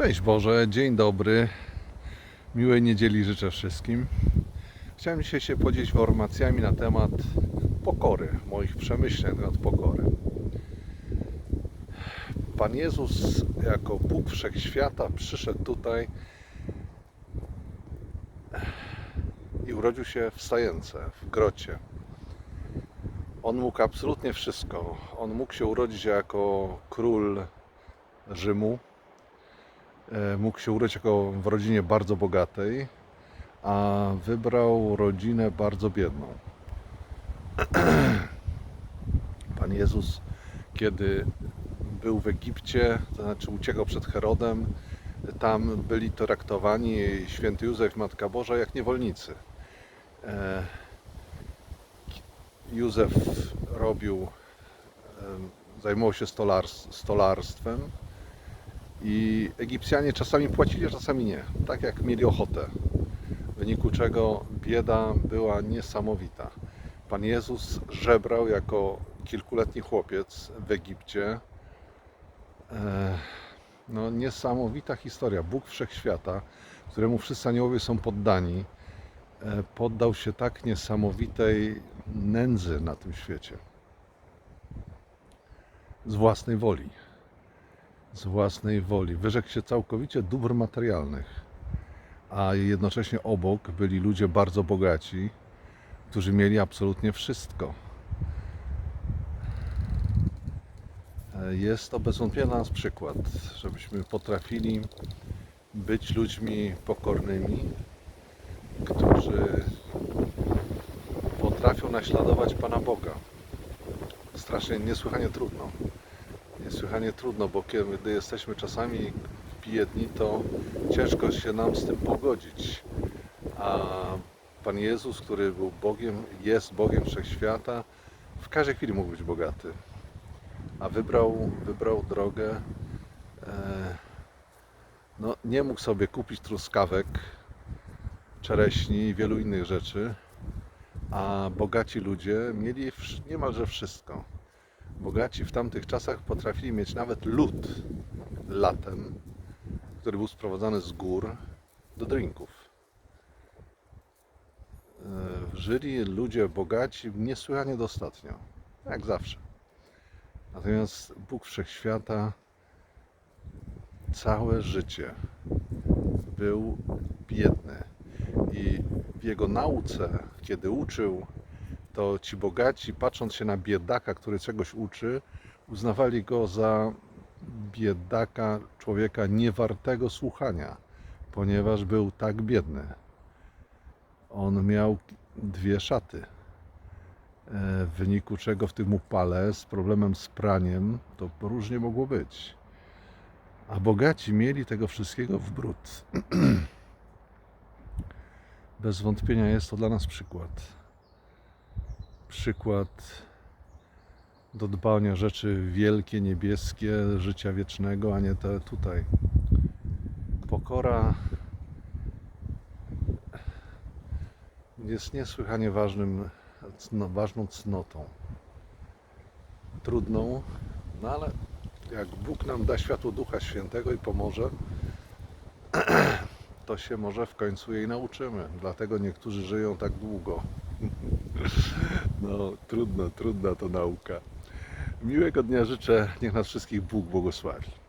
Szczęść Boże, dzień dobry. Miłej niedzieli życzę wszystkim. Chciałem dzisiaj się podzielić informacjami na temat pokory, moich przemyśleń na temat pokory. Pan Jezus jako Bóg Wszechświata przyszedł tutaj i urodził się w Stajence, w grocie. On mógł absolutnie wszystko. On mógł się urodzić jako król Rzymu, mógł się urodzić jako w rodzinie bardzo bogatej, a wybrał rodzinę bardzo biedną. Pan Jezus, kiedy był w Egipcie, to znaczy uciekał przed Herodem, tam byli traktowani święty Józef, Matka Boża jak niewolnicy. E, Józef robił, e, zajmował się stolars- stolarstwem, i Egipcjanie czasami płacili, a czasami nie, tak jak mieli ochotę. W wyniku czego bieda była niesamowita. Pan Jezus żebrał jako kilkuletni chłopiec w Egipcie. No, niesamowita historia. Bóg Wszechświata, któremu wszyscy aniołowie są poddani, e, poddał się tak niesamowitej nędzy na tym świecie. Z własnej woli z własnej woli. Wyrzekł się całkowicie dóbr materialnych, a jednocześnie obok byli ludzie bardzo bogaci, którzy mieli absolutnie wszystko. Jest to bez wątpienia nas przykład, żebyśmy potrafili być ludźmi pokornymi, którzy potrafią naśladować Pana Boga. Strasznie niesłychanie trudno niesłychanie trudno, bo kiedy jesteśmy czasami biedni, to ciężko się nam z tym pogodzić. A Pan Jezus, który był Bogiem, jest Bogiem Wszechświata, w każdej chwili mógł być bogaty. A wybrał, wybrał drogę, e, no nie mógł sobie kupić truskawek, czereśni i wielu innych rzeczy, a bogaci ludzie mieli niemalże wszystko. Bogaci w tamtych czasach potrafili mieć nawet lód latem, który był sprowadzany z gór do drinków. E, Żyli ludzie bogaci niesłychanie dostatnio, jak zawsze. Natomiast Bóg Wszechświata całe życie był biedny i w jego nauce, kiedy uczył to ci bogaci, patrząc się na biedaka, który czegoś uczy, uznawali go za biedaka, człowieka niewartego słuchania, ponieważ był tak biedny. On miał dwie szaty, e, w wyniku czego w tym upale z problemem z praniem to różnie mogło być. A bogaci mieli tego wszystkiego w bród. Bez wątpienia jest to dla nas przykład przykład do dbania rzeczy wielkie, niebieskie, życia wiecznego, a nie te tutaj. Pokora jest niesłychanie ważnym, cno, ważną cnotą. Trudną, no ale jak Bóg nam da światło Ducha Świętego i pomoże, to się może w końcu jej nauczymy. Dlatego niektórzy żyją tak długo. No, trudno, trudna to nauka. Miłego dnia życzę. Niech nas wszystkich Bóg błogosławi.